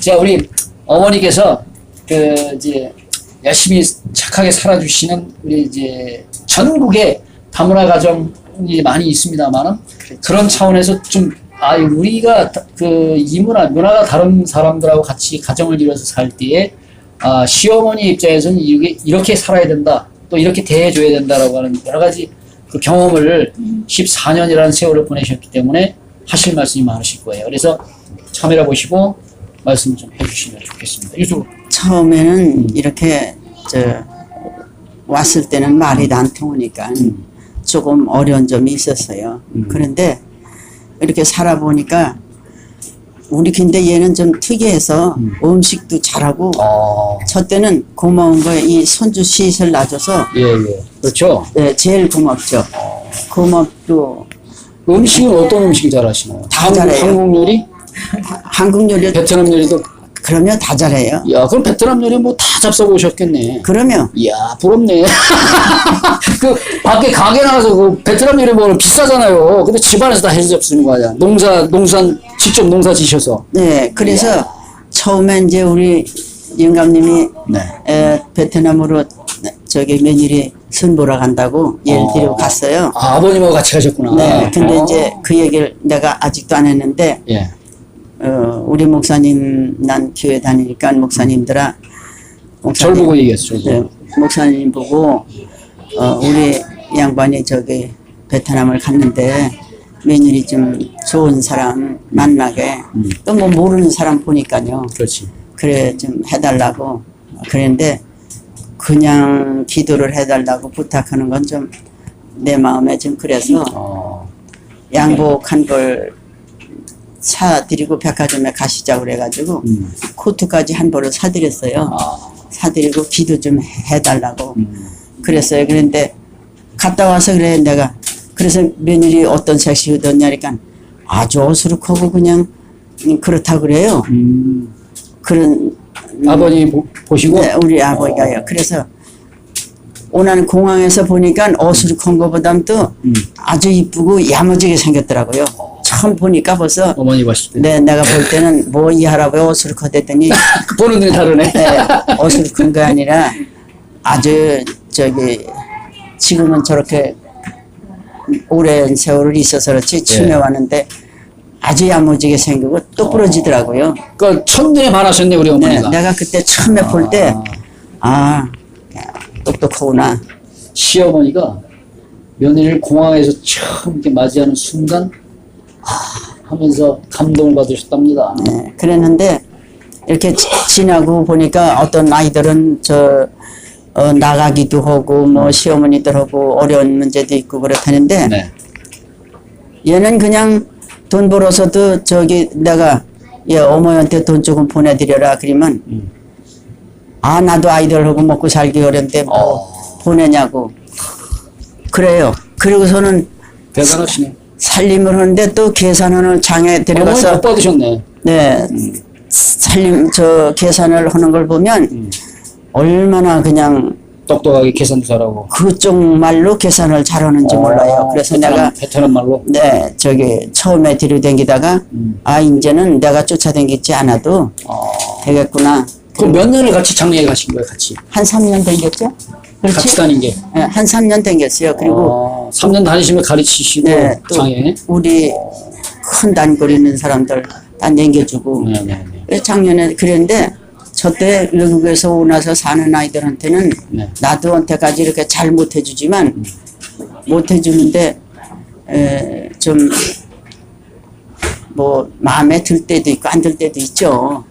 자, 우리 어머니께서 그 이제 열심히 착하게 살아주시는 우리 이제 전국에 다문화 가정이 많이 있습니다만은 그런 차원에서 좀 아, 우리가 다- 그 이문화, 문화가 다른 사람들하고 같이 가정을 이뤄서 살 때에 아, 시어머니 입장에서는 이게 이렇게 살아야 된다. 또 이렇게 대해줘야 된다라고 하는 여러 가지 그 경험을 14년이라는 세월을 보내셨기 때문에 하실 말씀이 많으실 거예요. 그래서 카메라 보시고 말씀 좀 해주시면 좋겠습니다. 이쪽으로. 처음에는 이렇게 저 왔을 때는 말이 안 통하니까 조금 어려운 점이 있었어요. 음. 그런데 이렇게 살아보니까 우리 근데 얘는 좀 특이해서 음. 식도 잘하고 어, 저 때는 고마운 거에 이 손주 시설 놔줘서 예, 예. 그렇죠. 네, 제일 고맙죠. 고맙고 음식은 어떤 음식이 잘하시나요? 다 한국, 잘해요. 한국 요리? 한국 요리 베트남 요리도 그러면 다 잘해요. 야 그럼 베트남 요리 뭐 다 잡숴보셨겠네. 그러면 이야 부럽네. 그 밖에 가게 나가서 그 베트남 요리 먹으면 비싸잖아요. 근데 집안에서 다 해서 잡수는 거 아니야. 농사 농산 직접 농사 지셔서. 네 그래서 처음에 이제 우리 영감님이 네. 에, 베트남으로 저기 며느리 선 보러 간다고 얘를 어. 데리고 갔어요. 아, 아버님하고 같이 가셨구나. 네, 근데 어. 이제 그 얘기를 내가 아직도 안 했는데 예. 어, 우리 목사님 난 교회 다니니까 목사님들아 절 목사님 보고 얘기했어. 절 네. 목사님 보고 어, 우리 양반이 저기 베트남을 갔는데 며느리 좀 좋은 사람 만나게 음. 또뭐 모르는 사람 보니까요 그렇지. 그래 좀 해달라고 그랬는데 그냥 기도를 해달라고 부탁하는 건 좀 내 마음에 좀 그래서 어. 양복한 벌 사드리고 백화점에 가시자고 그래가지고 음. 코트까지 한 벌을 사드렸어요. 아. 사드리고 기도 좀 해달라고 음. 그랬어요. 그런데 갔다 와서 그래 내가 그래서 며느리 어떤 색시 얻었냐니까 아주 어수룩하고 그냥 그렇다 그래요. 음. 그런 아버님 보, 보시고 네, 우리 아버지가요. 그래서 오늘 공항에서 보니까 어수룩한 것보다는 또 음. 아주 이쁘고 야무지게 생겼더라고요. 처음 보니까 벌써 어머니 때. 네, 내가 볼 때는 뭐 이 할아버지 어수룩하댔더니 보는 눈이 다르네. 네, 어수룩한 게 아니라 아주 저기 지금은 저렇게 오랜 세월을 있어서 그렇지 처음에 왔는데 아주 야무지게 생기고 또 부러지더라고요. 그러니까 첫눈에 반하셨네 우리 네, 어머니가. 내가 그때 처음에 볼때 아, 똑똑하구나. 시어머니가 며느리를 공항에서 처음 이렇게 맞이하는 순간 아 하면서 감동을 받으셨답니다. 네, 그랬는데 이렇게 지- 지나고 보니까 어떤 아이들은 저 어, 나가기도 하고 뭐 시어머니들하고 어려운 문제도 있고 그렇다는데 네. 얘는 그냥 돈 벌어서도 저기 내가 얘 어머니한테 돈 조금 보내드려라 그러면 음. 아 나도 아이들하고 먹고 살기 어려운데 뭐 어. 보내냐고 그래요. 그리고서는 대단하시네. 살림을 하는데 또 계산하는 장에 데려가서 못 받으셨네. 네 살림 저 계산을 하는 걸 보면 음. 얼마나 그냥 똑똑하게 계산도 잘하고. 그쪽 말로 계산을 잘하는지 몰라요. 그래서 어, 베트남, 내가 베트남 말로. 네 저기 처음에 들이댕기다가 음. 아 이제는 내가 쫓아댕기지 않아도 어. 되겠구나. 그럼 몇 년을 같이 장례에 가신 거예요, 같이? 한 3년 댕겼죠? 같이 그렇지? 다닌 게. 네, 한 3년 댕겼어요. 그리고 어, 3년 다니시면 가르치시고 네, 또 장애. 우리 큰 단거리 있는 사람들 다 남겨주고 네, 네, 네. 그래서 작년에 그랬는데 저때 외국에서 오고 나서 사는 아이들한테는 네. 나도 한테까지 이렇게 잘 못해주지만 못해주는데 에, 좀뭐 마음에 들 때도 있고 안 들 때도 있죠.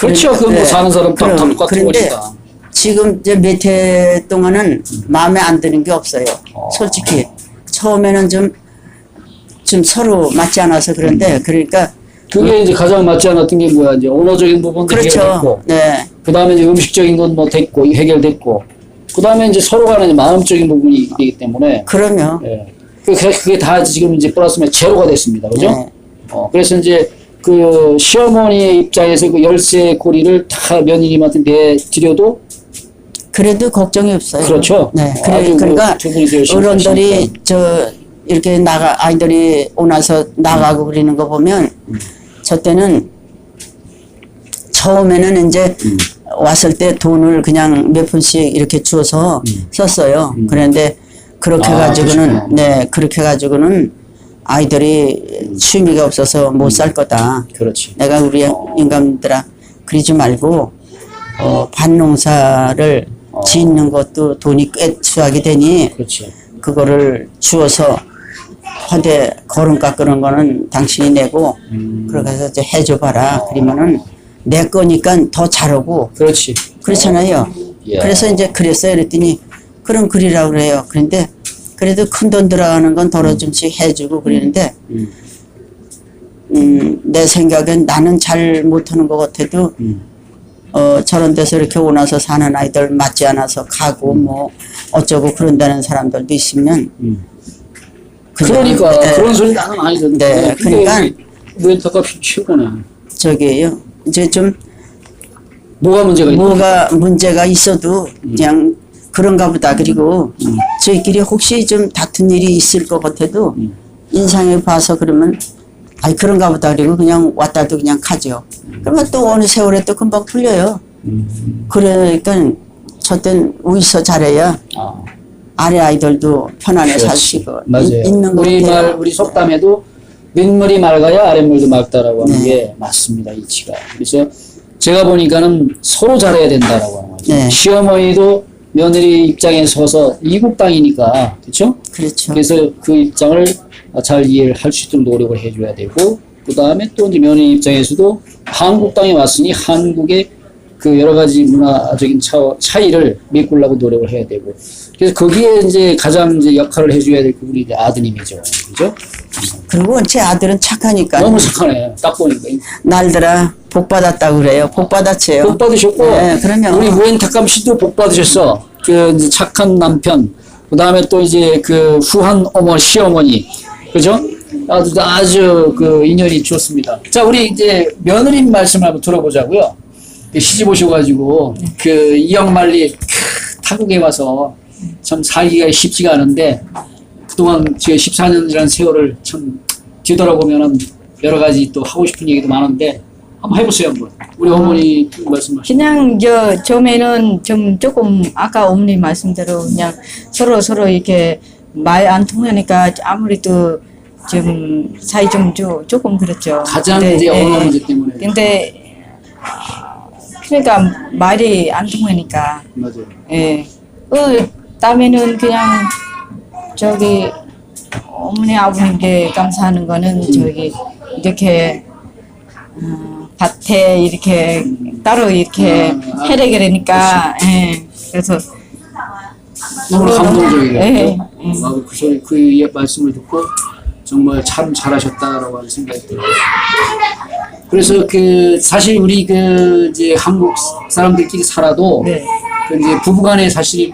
그렇죠. 그뭐 네. 사는 사람 다 그럼, 똑같은 거니까. 지금 이제 몇 해 동안은 마음에 안 드는 게 없어요. 어. 솔직히 처음에는 좀 좀 서로 맞지 않아서 그런데 그러니까 그게 이제 가장 맞지 않았던 게 뭐야 이제 언어적인 부분도 그렇죠. 해결됐고 네. 그 다음에 이제 음식적인 건 뭐 됐고 해결됐고 그 다음에 이제 서로 간에 마음적인 부분이 되기 때문에 그러면 예. 그- 그게, 그게 다 지금 이제 플러스면 제로가 됐습니다. 그죠? 네. 어, 그래서 이제 그 시어머니의 입장에서 그 열쇠 고리를 다 며느님한테 내드려도 그래도 걱정이 없어요. 그렇죠. 네. 그래, 그 그러니까 두 분이 열심히 어른들이 하시니까. 저 이렇게 나가 아이들이 오나서 나가고 그러는 거 보면 저 때는 처음에는 이제 음. 왔을 때 돈을 그냥 몇 푼씩 이렇게 주어서 썼어요. 그런데 그렇게 음. 아, 가지고는 그러시구나. 네 그렇게 가지고는 아이들이 취미가 없어서 못 살 거다. 그렇지. 내가 우리 인감들아 그러지 말고 어, 밭농사를 어. 짓는 것도 돈이 꽤 수하게 되니 그렇지. 그거를 주어서 허대 거름 깎는 거는 당신이 내고 음. 그래서 이제 해줘 봐라 그러면은 내 거니까 더 잘하고 그렇지. 그렇잖아요. 이야. 그래서 이제 그랬어요. 그랬더니 그럼 그리라고 그래요. 그런데 그래도 큰 돈 들어가는 건 덜어 좀씩 해주고 그러는데 음. 음, 내 생각엔 나는 잘 못하는 것 같아도 음. 어, 저런 데서 이렇게 오나서 사는 아이들 맞지 않아서 가고 뭐 어쩌고 그런다는 사람들도 있으면 음. 그러니까 네, 그런 소리 나는 많이 듣는데 네, 그러니까 렌터값이 최고네. 저기요 이제 좀 뭐가 문제가? 뭐가 문제가 있어도 음. 그냥 그런가 보다 그리고 저희끼리 혹시 좀 다툰 일이 있을 것 같아도 음. 인상에 봐서 그러면 아이 그런가 보다 그리고 그냥 왔다도 그냥 가죠 그러면 또 어느 세월에 또 금방 풀려요 음. 그러니까 저땐 우이서 잘해야 아, 아래 아이들도 편안해 살수 그렇지. 맞아요. 이- 있는 것 우리 같아요. 말 우리 속담에도 윗물이 맑아야 아랫물도 맑다라고 하는 네. 게 맞습니다. 이치가. 그래서 제가 보니까는 서로 잘해야 된다라고 하는 거죠. 네. 시어머니도 며느리 입장에 서서 이국 땅이니까 그렇죠? 그렇죠. 그래서 그 입장을 잘 이해를 할 수 있도록 노력을 해줘야 되고 그 다음에 또 이제 며느리 입장에서도 한국 땅에 왔으니 한국의 그 여러 가지 문화적인 차, 차이를 메꾸려고 노력을 해야 되고 그래서 거기에 이제 가장 이제 역할을 해줘야 될 그분이 이제 아드님이죠, 그죠? 그리고 제 아들은 착하니까 너무 착하네, 딱 보니까 날들아 복 받았다고 그래요. 복 받았지요. 복 받으셨고 네, 그러면 우리 우엔 탁감 씨도 복 받으셨어. 그 이제 착한 남편, 그 다음에 또 이제 그 후한 어머 시어머니, 그죠? 아주 아주 그 인연이 좋습니다. 자, 우리 이제 며느리 말씀 한번 들어보자고요. 시집 오셔가지고 그 이영만리 크, 타국에 와서 참 살기가 쉽지가 않은데 그동안 제 14년이라는 세월을 참 뒤돌아보면은 여러 가지 또 하고 싶은 얘기도 많은데 한번 해보세요 한번 우리 어머니 말씀하시. 그냥 저 처음에는 좀 조금 아까 어머니 말씀대로 그냥 서로 서로 이렇게 말 안 통하니까 아무래도 좀 사이 좀 조, 조금 그렇죠. 가장 근데, 이제 예. 언어 문제 때문에 근데 그러니까 말이 안 통하니까 맞아요. 예. 그 다음에는 그냥 저기 어머니 아버님께 감사하는 거는 저기 이렇게 어, 밭에 이렇게 따로 이렇게 해야 되니까 예. 그래서 너무 감동적이에요. 예. 그죠? 아, 그 소리 그 이- 말씀을 듣고 정말 참 잘하셨다라고 하는 생각이 들어요. 그래서 그 사실 우리 그 이제 한국 사람들끼리 살아도 네. 그 이제 부부간에 사실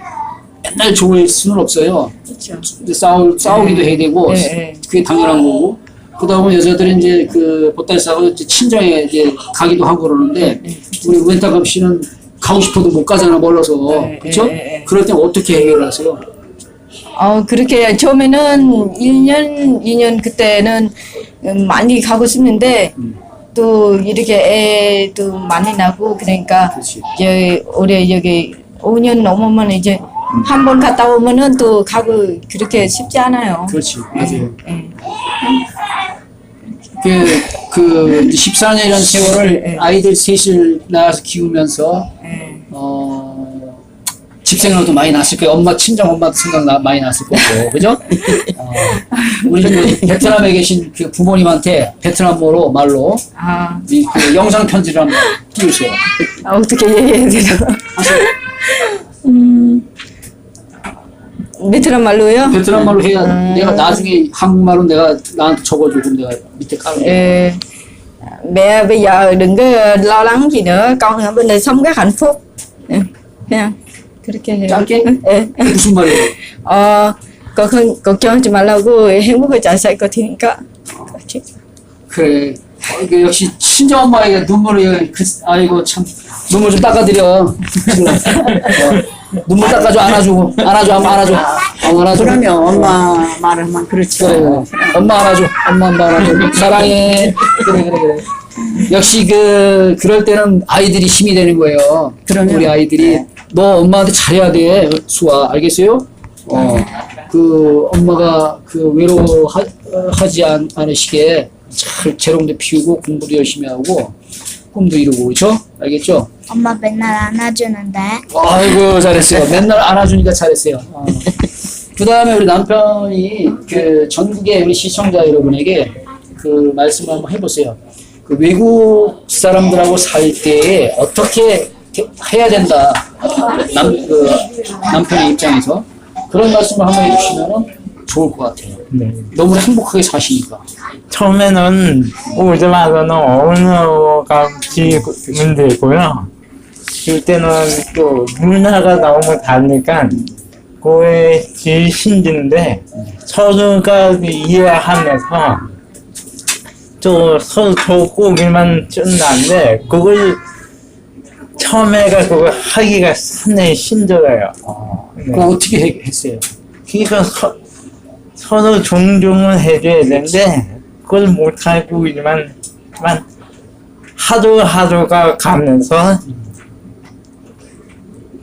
맨날 좋을 수는 없어요. 그렇죠. 싸우 싸우기도 해야 되고 예, 예. 그게 당연한 거고 그다음에 여자들은 이제 그 보따리 싸고 이제 친정에 이제 가기도 하고 그러는데 예, 우리 웬타감 씨는 가고 싶어도 못 가잖아 멀어서 예, 그렇죠? 그럴 때 어떻게 해결하세요? 어 그렇게 처음에는 1년 2년 그때는 음, 많이 가고 싶는데 음. 또 이렇게 애도 많이 나고 그러니까. 이제 올해 여기 5년 넘으면 이제 한 번 갔다 오면은 또 가고 그렇게 쉽지 않아요. 그렇지 맞아요. 예. 그, 그 14년이라는 세월을 예. 아이들 셋을 낳아서 키우면서 예. 어, 집생활도 많이 났을 거예요. 엄마 친정 엄마도 생각 나, 많이 났을 거고, 그죠? 어, 우리 그 베트남에 계신 그 부모님한테 베트남어로 말로 아, 이, 그 영상 편지를 한번 띄우세요. 아, 어떻게 얘기해야 되나? 음, 베트남 말로요? 베트남 말로 해야 음. 내가 나중에 한국말로 내가 나한테 그럼 내가 밑에 깔아. Ờ, mẹ bây giờ đừng có lo lắng gì nữa con ở bên đây sống rất hạnh phúc Ừ, thấy không 그렇게 해요. 짧게? 예. 무슨 말이에요? 어, 걱정, 걱정하지 말라고 행복을 잘살것 같으니까. 그렇지. 그래. 어, 이게 역시 친정 엄마에게 눈물을 그, 아이고 참 눈물 좀 닦아드려. 어, 눈물 닦아줘 안아주고 안아줘 한번 안아줘. 어, 안아줘. 그러면 엄마 말하면 그렇죠. 그래 그래. 엄마 안아줘. 엄마 엄마 안아줘. 사랑해. 그래 그래 그래. 역시 그 그럴 때는 아이들이 힘이 되는 거예요. 그럼요. 우리 아이들이 너 엄마한테 잘해야 돼, 수아 알겠어요? 어, 그 엄마가 그 외로워하지 않, 않으시게 잘 재롱도 피우고 공부도 열심히 하고 꿈도 이루고 그렇죠? 알겠죠? 엄마 맨날 안아주는데 아이고 잘했어요. 맨날 안아주니까 잘했어요. 그 다음에 우리 남편이 그 전국의 우리 시청자 여러분에게 그 말씀을 한번 해보세요. 그 외국 사람들하고 살 때 어떻게 해야 된다. 남, 그 남편의 입장에서 그런 말씀을 한번 해주시면 좋을 것 같아요. 네. 너무 행복하게 사시니까. 처음에는 오자마자는 언어가 문제고요. 그때는 또 문화가 너무 다르니까 그게 제일 힘든데 서로가 이해하면서 또 서로 좋고기만 끝났는데 그걸 처음에가 그걸 하기가 상당히 힘들어요. 네. 그거 어떻게 해- 했어요? 그러니까 서, 서로 존중을 해줘야 되는데 그걸 못하고 있지만 만 하루 하루가 가면서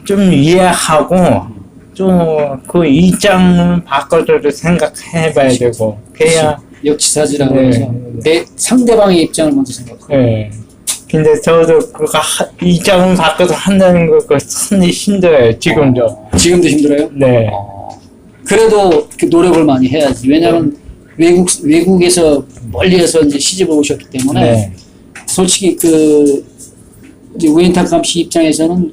좀 이해하고 좀그 입장을 바꿔줘도 생각해봐야 되고 그래야 역지사지라고 네. 해서 내 상대방의 입장을 먼저 생각하고. 예. 근데 저도 그거 하- 입장을 바꿔서 한다는 거 그거 상당히 힘들어요 지금도. 지금도 힘들어요? 네 그래도 그 노력을 많이 해야지. 왜냐하면 외국 외국에서 멀리에서 이제 시집을 오셨기 때문에 네. 솔직히 그 이제 우엔타캄 씨 입장에서는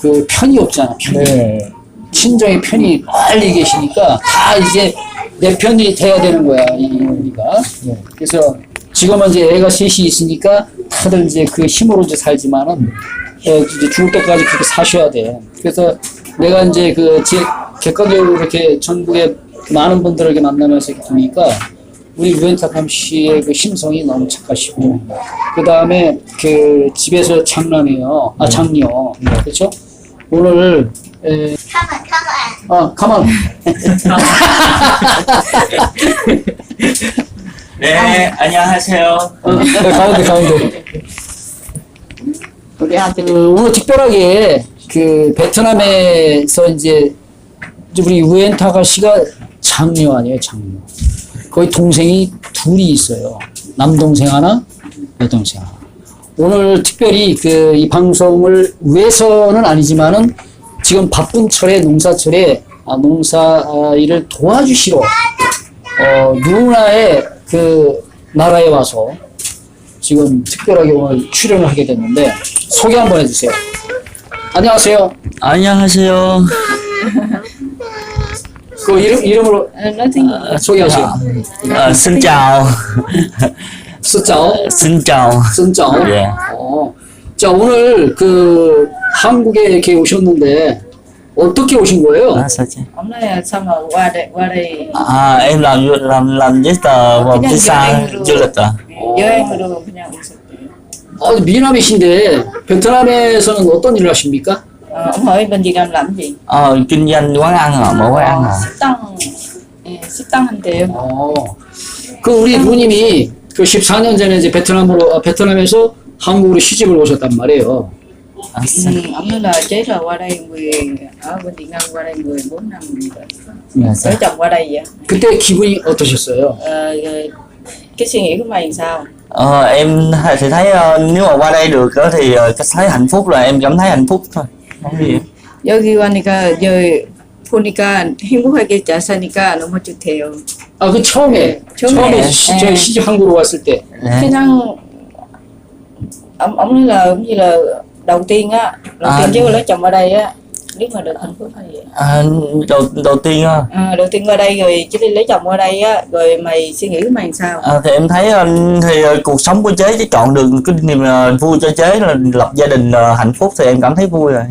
그 편이 없잖아. 편이. 네. 친정의 편이 멀리 계시니까 다 이제 내 편이 돼야 되는 거야 이 우리가. 네. 그래서 지금은 이제 애가 셋이 있으니까 다들 이제 그 힘으로 이제 살지만은 예, 이제 죽을 때까지 그렇게 사셔야 돼. 그래서 내가 이제 그제 객관적으로 이렇게 전국의 많은 분들에게 만나면서 이렇게 보니까 우리 유엔타캄 씨의 그 심성이 너무 착하시고 그 다음에 그 집에서 장남이에요. 아 장녀. 그렇죠? 오늘 에, 아 가만. 네, 안녕하세요. 어, 네, 가운데 가운데. 우리 아들 그 오늘 특별하게 그 베트남에서 이제 우리 우엔타가 씨가 장녀 아니에요 장녀. 거기 동생이 둘이 있어요. 남동생 하나, 여동생 하나. 오늘 특별히 그 이 방송을 위해서는 아니지만은 지금 바쁜 철에 농사철에 아, 농사 아, 일을 도와주시러 어, 누나의 그 나라에 와서 지금 특별하게 오늘 출연을 하게 됐는데 소개 한번 해주세요. 안녕하세요. 안녕하세요. 그 이름 이름으로 아, 소개하세요. 아. 스짜오, xin chào. 쓴짜오. 예. 어. 자 오늘 그 한국에 이렇게 오셨는데 어떻게 오신 거예요? À, sao chứ? ông nói là sao mà qua đây qua đây À, em làm làm làm giấy tờ và Cái visa này giờ du lịch à? 여행으로 그냥 오셨대요. 어, 미남이신데 베트남에서는 어떤 일을 하십니까? Ờ, ông hỏi bên Việt Nam làm gì? Ờ, kinh doanh quán ăn à, mở quán ăn à? 식당 예, 식당 한대요. 어. 그 우리 누님이 그 14년 전에 이제 베트남으로 아, 베트남에서 한국으로 시집을 오셨단 말이에요. Ừ, ông nói là chế là qua đây 10 ở bên Việt Nam qua đây 14 năm rồi. Vợ chồng qua đây vậy. 그때 기분이 어떠셨어요? Ờ, rồi cái suy nghĩ của mày sao? Ờ, em thì thấy ờ, nếu mà qua đây được đó thì ờ, thấy hạnh phúc là em cảm thấy hạnh phúc thôi. Không gì. 여기 가니까 저 보니까 행복하게 잘 사니까 너무 좋대요. 아 그 처음에 처음에. 처음에 시, 네. 저희 시집 한국으로 왔을 때 Dạ. 그냥 ông ông nói là giống như là đầu tiên á đầu À. tiên chứ lấy chồng ở đây á nếu mà được hạnh phúc hay vậy À, đầu đầu tiên á, à, đầu tiên qua đây rồi chứ đi lấy chồng qua đây á rồi mày suy nghĩ của mày sao À, thì em thấy ờ, thì ờ, cuộc sống của chế chỉ chọn được cái niềm ờ, vui cho chế là lập gia đình ờ, hạnh phúc thì em cảm thấy vui rồi.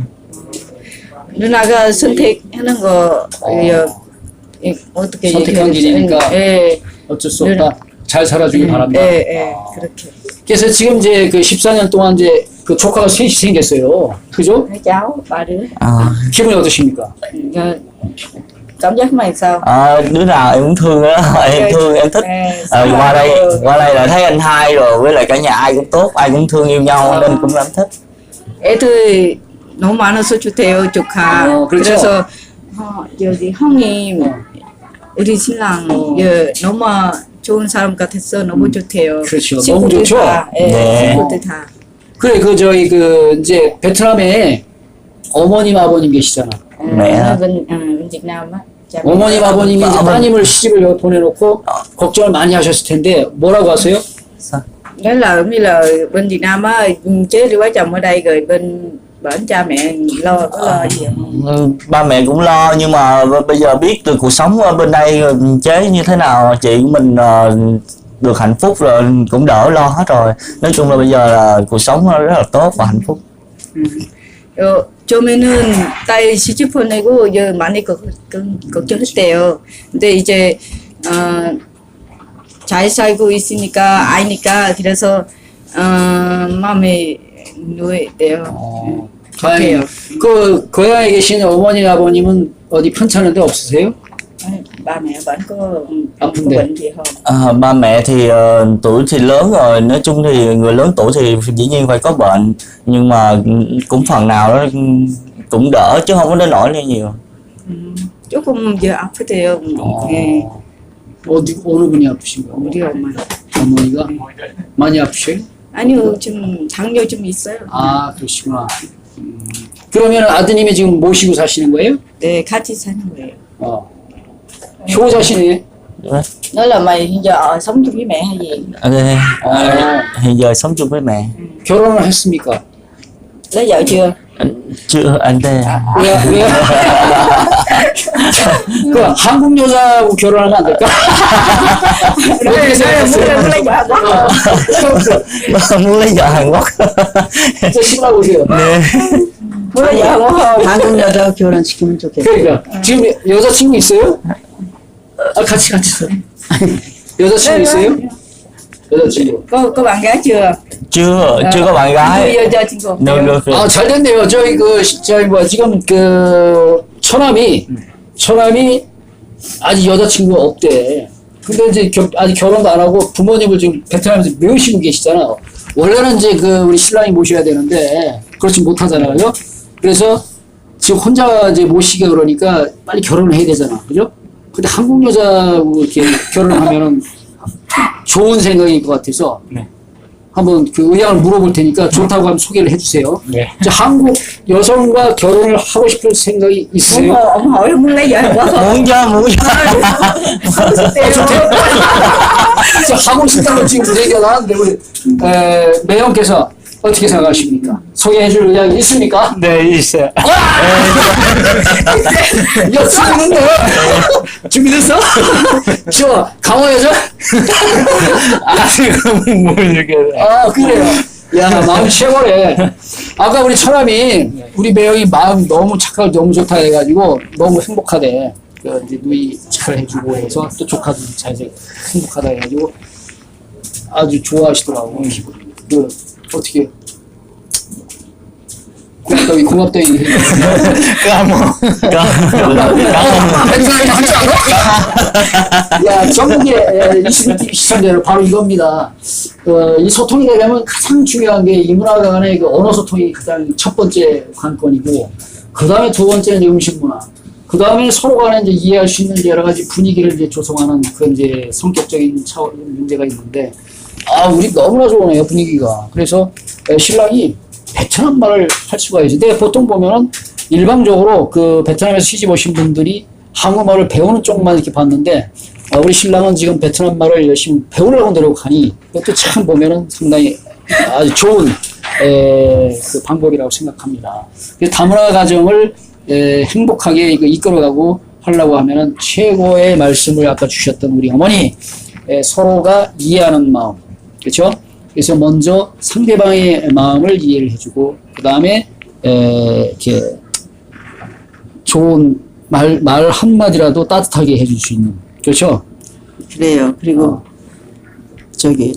누나가 선택하는 거 어, 예, 어떻게 선택한 얘기해야 길이니까. 되지? 예, 어쩔 수 없다. 잘 살아주기 바랍니다. 예, 예, 그렇게 그래서 지금 이제 그 14년 동안 이제 그 조카가 셋이 생겼어요. 그죠? cháu ba đứa À, 기분이 어떠십니까? Rồi, cảm giác mày sao à, đứa nào em cũng thương á em thương em thích Ê, à, sao qua đây qua đây là thấy anh hai rồi với lại cả nhà ai cũng tốt ai cũng thương yêu nhau Ờ. nên cũng lắm thích 애들이 너무 많아서 좋대요 조카 어, 그렇죠. 그래서 어, 여기 형님 우리 신랑 예, 너무 좋은 사람 같아서 너무 좋대요 그렇죠. 너무 친구들 좋죠? 다, 예, 네. 친구들 다 그래 그 저희 그 이제 베트남에 어머님 아버님 계시잖아. Cha mẹ. 어머님 아버님이 이제. 따님을 시집을 여기 보내놓고 걱정을 많이 하셨을 텐데 뭐라고 하세요? Nghĩa là như là bên Việt Nam á chế đi quá chồng ở đây rồi bên bên cha mẹ lo có lo gì không? Ừ, ba mẹ cũng lo nhưng mà b- bây giờ biết được cuộc sống ở bên đây ừ, chế như thế nào chị của mình ờ, được hạnh phúc rồi cũng đỡ lo hết rồi nói chung là bây giờ là cuộc sống rất là tốt và hạnh phúc 어, 처음에는 딸 시집 보내고 이제 많이 걱, 걱, 걱정했대요. 근데 이제 어, 잘 살고 있으니까 아이니까 그래서 어, 마음에 누워있대요. 어, 좋대요. 다행이에요. 그 고향에 계신 어머니 아버님은 어디 편찮은 데 없으세요? ba mẹ vẫn có À, có vấn đề. bệnh gì không? À, ba mẹ thì ờ, tuổi thì lớn rồi nói chung thì người lớn tuổi thì dĩ nhiên phải có bệnh nhưng mà ừ, cũng phần nào đó ừ, cũng đỡ chứ không có đến nỗi lên nhiều 음, 조금 이제 아프대요. 어, 예, 어디 어느 분이 아프신가요? 우리 엄마. 어머니가 많이 아프셔요? 아니요, 좀 장려 좀 있어요. 아 그러시구나. 음, 그러면 아드님이 지금 모시고 사시는 거예요? 네, 같이 사는 거예요. 어. 효자시네. Nói là mày hiện giờ ở sống chung với mẹ hay gì? Ok. Ờ. À, hiện giờ sống chung với mẹ 결혼을 했습니까? Lấy vợ chưa? Anh- chưa anh đây 왜, 왜? 그 한국 여자하고 결혼하면 안 될까? muốn lấy vợ Hàn Quốc 진짜 오세요. Muốn lấy vợ quá không? 한국 여자 결혼시키면 좋겠다. 그러니까 지금 여자친구 있어요? 아 같이 같이 있어. 여자친구 있어요? 여자친구. Có có bạn gái chưa? chưa chưa có bạn Chưa gái giờ cho 친구 no, 없대요. no, 아 잘 됐네요. 저희 그 시- 저희 뭐 지금 그 처남이 처남이 아직 여자친구가 없대. 근데 이제 겨- 아직 결혼도 안 하고 부모님을 지금 베트남에서 모시고 계시잖아. 원래는 이제 그 우리 신랑이 모셔야 되는데 그렇지 못하잖아요. 그래서 지금 혼자 이제 모시게 그러니까 빨리 결혼을 해야 되잖아. 그죠? 근데 한국 여자하고 이렇게 결혼하면은 좋은 생각일 것 같아서 네. 한번 그 의향을 물어볼 테니까 좋다고 하면 소개를 해주세요. 네. 자, 한국 여성과 결혼을 하고 싶은 생각이 있으세요? vợ quá không? muốn chứ muốn chứ 자, 하고 싶다고 지금 얘기가 나왔는데 우리 에, 매형께서 어떻게 생각하십니까? 소개해 줄 의향이 있습니까? 네 있어요. 야, 쓰는데 준비됐어? 좋아, 강호 여자? 아직은 모르겠어요. 아 그래요. 야 마음 최고래. 아까 우리 처남이 우리 매형이 마음 너무 착하고 너무 좋다 해가지고 너무 행복하대. 그 이제 누이 잘 해주고 해서 또 조카도 잘 돼- 행복하다 해가지고 아주 좋아하시더라고 기분이. 그 어떻게 고맙다고 고맙다고 얘기해. 까먹. 야, 전국의 21TV 시청자들 바로 이겁니다. 어, 이 소통이 되려면 가장 중요한 게이 문화 간의 그 언어 소통이 가장 첫 번째 관건이고, 그 다음에 두 번째는 음식 문화. 그 다음에 서로 간에 이제 이해할 수 있는 여러 가지 분위기를 이제 조성하는 그 이제 성격적인 차원 문제가 있는데, 아, 우리 너무나 좋으네요, 분위기가. 그래서 에, 신랑이 베트남 말을 할 수가 있어요. 근데 보통 보면은 일방적으로 그 베트남에서 시집 오신 분들이 한국말을 배우는 쪽만 이렇게 봤는데 어, 우리 신랑은 지금 베트남 말을 열심히 배우려고 노력하니 그것도 참 보면은 상당히 아주 좋은 에, 그 방법이라고 생각합니다. 그래서 다문화 가정을 에, 행복하게 이끌어가고 하려고 하면은 최고의 말씀을 아까 주셨던 우리 어머니 에, 서로가 이해하는 마음 그렇죠? 그래서 먼저 상대방의 마음을 이해를 해주고 그 다음에 이렇게 좋은 말, 말 한마디라도 따뜻하게 해줄 수 있는 그렇죠? 그래요. 그리고 어. 저기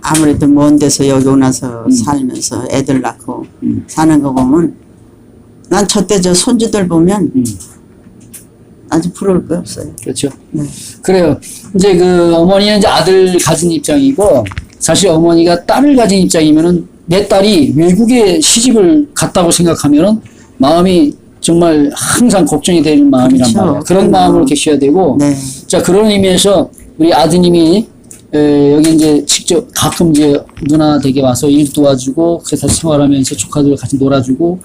아무래도 먼 데서 여기 오고 나서 살면서 애들 낳고 음. 사는 거 보면 난 저 때 저 손주들 보면 음. 아주 부러울 거 없어요. 그렇죠. 네. 그래요. 이제 그 어머니는 이제 아들 가진 입장이고 사실 어머니가 딸을 가진 입장이면은 내 딸이 외국에 시집을 갔다고 생각하면은 마음이 정말 항상 걱정이 되는 마음이란 그렇죠. 말이에요. 그런 그럼요. 마음을 계셔야 되고 네. 자 그런 의미에서 우리 아드님이 에, 여기 이제 직접 가끔 이제 누나 댁에 와서 일 도와주고 그래서 생활하면서 조카들 같이 놀아주고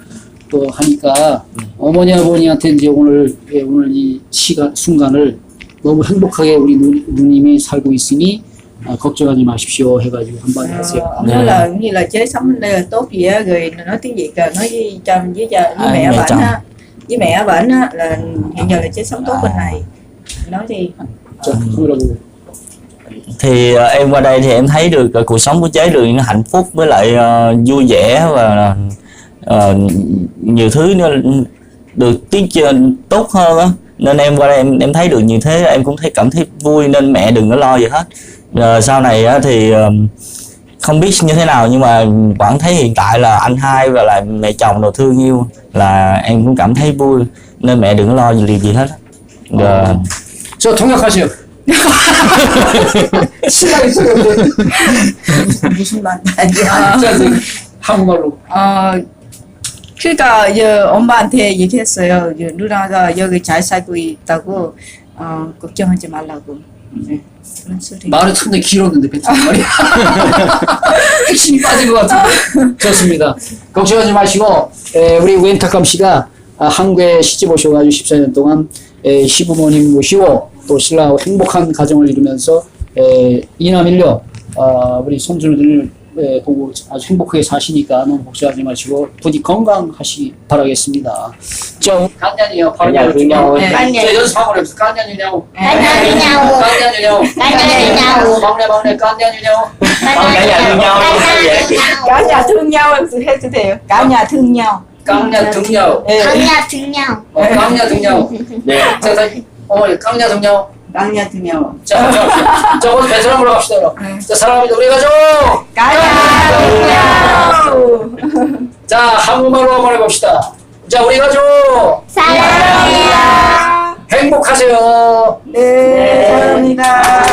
또 하니까 어머니 아버니한테 이제 오늘 예, 오늘 이 시간 순간을 너무 행복하게 우리 누, 누님이 살고 있으니 아, 걱정하지 ma십시오 해가지고 한번 하세요. Ông nói là như là chế sống bên đây là tốt gì á rồi nói tiếng Việt là nói với chồng với, cha, với À, mẹ mẹ bệnh chồng. á với mẹ bệnh á là hiện giờ là chế sống tốt bên này nói đi 자, 그러고 thì ờ, em qua đây thì em thấy được ờ, cuộc sống của chế được nó hạnh phúc với lại ờ, vui vẻ và ờ, nhiều thứ nó được tiến trên tốt hơn á nên em qua đây em em thấy được như thế em cũng thấy cảm thấy vui nên mẹ đừng có lo gì hết Ờ, sau này á, thì ờ, không biết như thế nào nhưng mà vẫn thấy hiện tại là anh hai và lại mẹ chồng đồ thương yêu là em cũng cảm thấy vui nên mẹ đừng có lo gì gì hết rồi 저 통역하세요. 신나게 써요. 무슨 말 아니야. 자, 이제 한국말로. 어, 그러니까 이제 엄마한테 얘기했어요. 이제 누나가 여기 잘 살고 있다고 어, 걱정하지 말라고. 네, 그런 소리. 말이 상당히 길었는데 뱉은 말이 핵심이 빠진 것 같은데 좋습니다 걱정하지 마시고 에, 우리 웬탁감 씨가 아, 한국에 시집 오셔가지고 14년 동안 에, 시부모님 모시고 또 신랑하고 행복한 가정을 이루면서 에, 이남일녀 아, 우리 손주들 에, 보고 아주 행복하게 사시니까 너무 걱정하지 마시고 부디 건강하시기 바라겠습니다 저 간년이요 간년, 연습하고 네. 저 연습 한번 해보세요 간년이냐고 간년이냐고. 간년이냐고 간년이냐고. 막내 막내 간년이냐고 cả nhà thương nhau luôn, sao vậy? cả nhà thương nhau em 해도 돼요. cả nhà thương nhau. 깡냐 등nhau 예. 강야 등nhau. 어, 깡냐 등nhau 네. 자, 자, 어머니 깡냐 등nhau thương nhau. 자, 자, 자, 오늘 베트남으로 갑시다 그럼. 자, 사랑합니다 우리 가족 nhau. 자, 한국말로 한번 해봅시다 자, 우리 가족 사랑해요. 행복하세요 네, 사랑합니다.